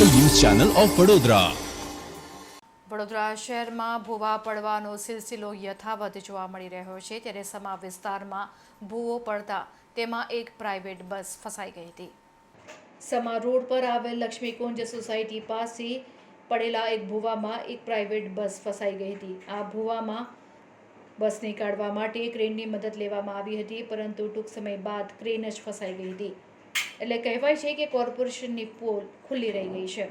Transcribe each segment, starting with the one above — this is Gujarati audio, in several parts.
Channel of Vadodara. વડોદરા શહેરમાં ભૂવા પડવાનો સિલસિલો યથાવત જોવા મળી રહ્યો છે. ત્યારે સમા વિસ્તારમાં ભૂવો પડતા તેમાં એક પ્રાઇવેટ બસ ફસાઈ ગઈ હતી. સમા રોડ પર આવેલ લક્ષ્મીકુંજ સોસાયટી પાસે પડેલા એક ભૂવામાં એક પ્રાઇવેટ બસ ફસાઈ ગઈ હતી. આ ભૂવામાં બસ નીકાળવા માટે ક્રેનની મદદ લેવામાં આવી હતી, પરંતુ ટૂંક સમય બાદ ક્રેન જ ફસાઈ ગઈ હતી. એટલે કહેવાય છે કે કોર્પોરેશનની પોલ ખુલ્લી રહી ગઈ છે.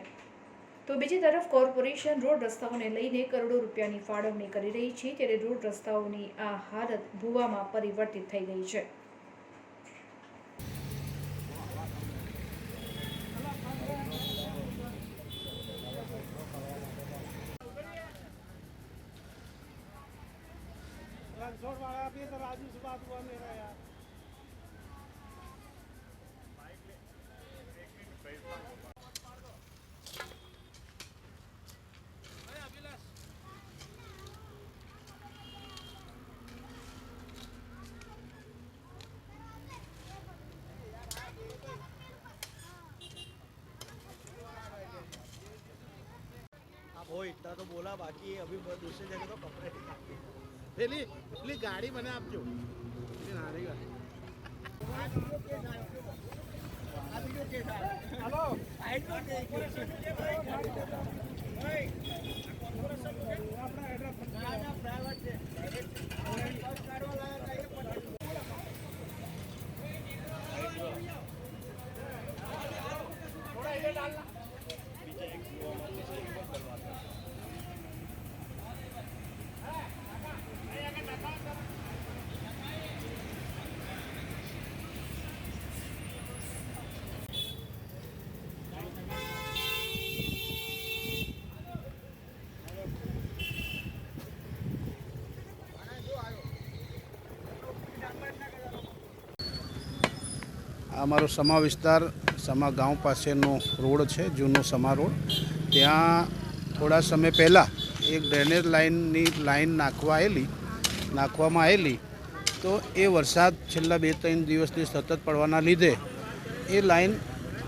તો બીજી તરફ કોર્પોરેશન રોડ રસ્તાઓને લઈને કરોડો રૂપિયાની ફાળવણી કરી રહી છે, ત્યારે રોડ રસ્તાઓની આ હાલત ભૂવામાં પરિવર્તિત થઈ ગઈ છે. રાજુ સુબાત મેરા યાર तो बोला बाकी अभी दूसरी जगह तो कपड़े पहली पहली गाड़ी मैंने आप जो हेलो અમારો સમા વિસ્તાર, સમા ગાંવ પાસેનો રોડ છે, જૂનો સમા રોડ. ત્યાં થોડા સમય પહેલાં એક ડ્રેનેજ લાઇનની લાઇન નાખવા આવેલી નાખવામાં આવેલી. તો એ વરસાદ છેલ્લા બે ત્રણ દિવસથી સતત પડવાના લીધે એ લાઇન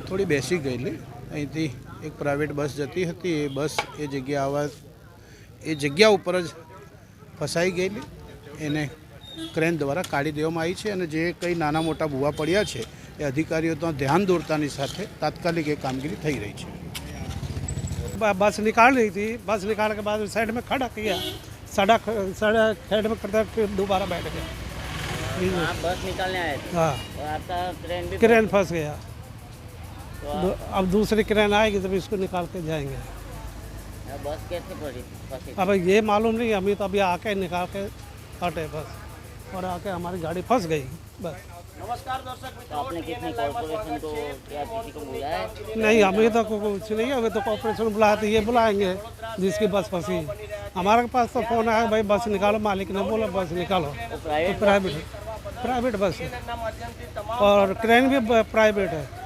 થોડી બેસી ગયેલી. અહીંથી એક પ્રાઇવેટ બસ જતી હતી. એ બસ એ જગ્યા આવા, એ જગ્યા ઉપર જ ફસાઈ ગયેલી. એને ક્રેન દ્વારા કાઢી દેવામાં આવી છે અને જે કંઈ નાના મોટા ભૂવા પડ્યા છે એ અધિકારીઓ તો ધ્યાન દોરતાની સાથે તાત્કાલિક એ કામગીરી થઈ રહી છે ब- बस निकाल रही थी बस निकालने के बाद साइड में खड़ा किया सड़क सड़क साइड में करता फिर दोबारा बैठ गया आप बस निकालने आए थे हाँ और आपका ट्रेन भी क्रेन फंस गया तो दो- अब दूसरी क्रेन आएगी तब इसको निकाल के जाएंगे आप- बस कैसे पड़ी फंसी अब ये मालूम नहीं अभी तो अभी आके निकाल के हटे बस और आके हमारी गाड़ी फंस गई बस। तो आपने कितनी कॉर्पोरेशन को या किसी को बुलाया है? नहीं अभी तो कुछ नहीं है, अभी तो कॉर्पोरेशन बुलाते तो ये बुलाएँगे जिसकी बस फंसी। हमारे पास तो फ़ोन आया भाई बस निकालो मालिक ने बोला बस निकालो। तो तो प्राइवेट प्राइवेट प्राइवेट बस है। और क्रेन भी प्राइवेट है।